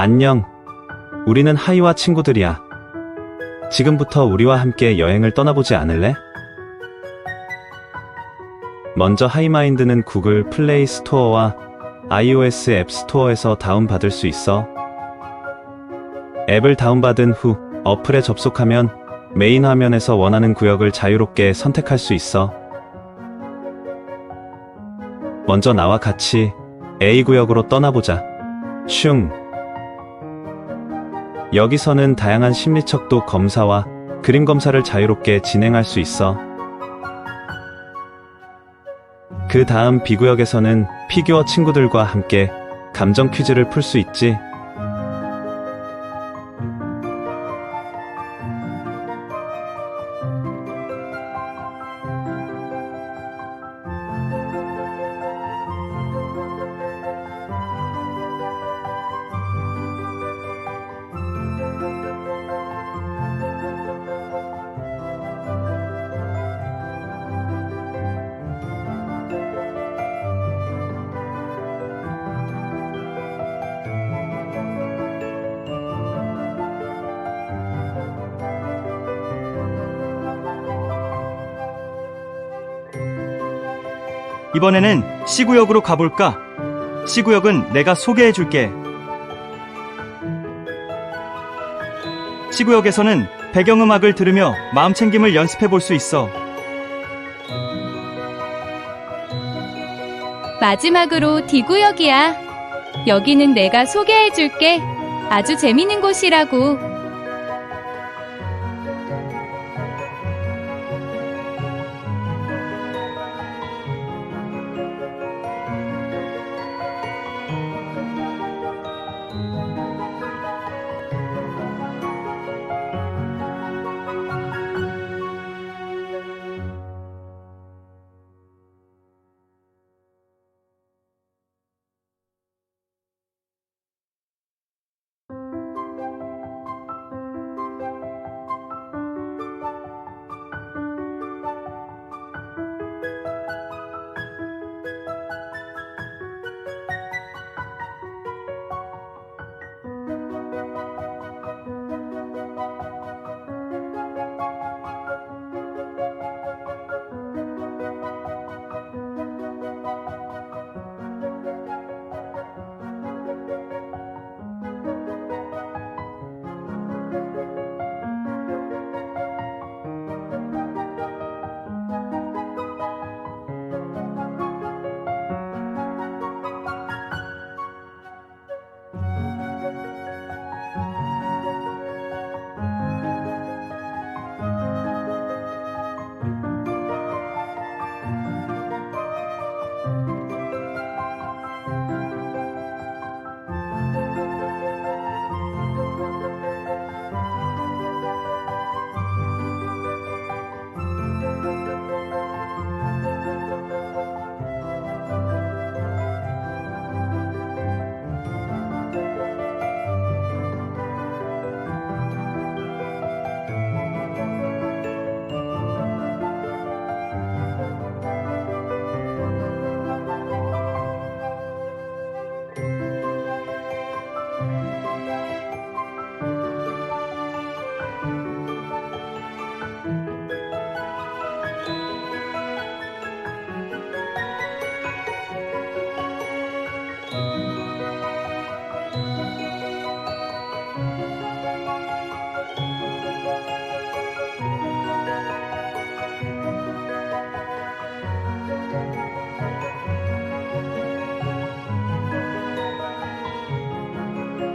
안녕. 우리는 하이와 친구들이야. 지금부터 우리와 함께 여행을 떠나보지 않을래? 먼저 하이마인드는 구글 플레이 스토어와 iOS 앱 스토어에서 다운받을 수 있어. 앱을 다운받은 후 어플에 접속하면 메인 화면에서 원하는 구역을 자유롭게 선택할 수 있어. 먼저 나와 같이 A 구역으로 떠나보자. 슝. 여기서는 다양한 심리척도 검사와 그림 검사를 자유롭게 진행할 수 있어. 그 다음 B구역에서는 피규어 친구들과 함께 감정 퀴즈를 풀 수 있지. 이번에는 C구역으로 가볼까? C구역은 내가 소개해 줄게. C구역에서는 배경음악을 들으며 마음 챙김을 연습해 볼 수 있어. 마지막으로 D구역이야. 여기는 내가 소개해줄게. 아주 재밌는 곳이라고.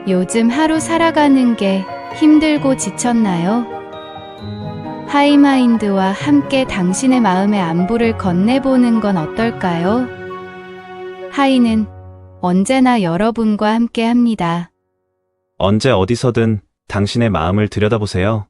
요즘 하루 살아가는 게 힘들고 지쳤나요? 하이마인드와 함께 당신의 마음의 안부를 건네보는 건 어떨까요? 하이는 언제나 여러분과 함께 합니다. 언제 어디서든 당신의 마음을 들여다보세요.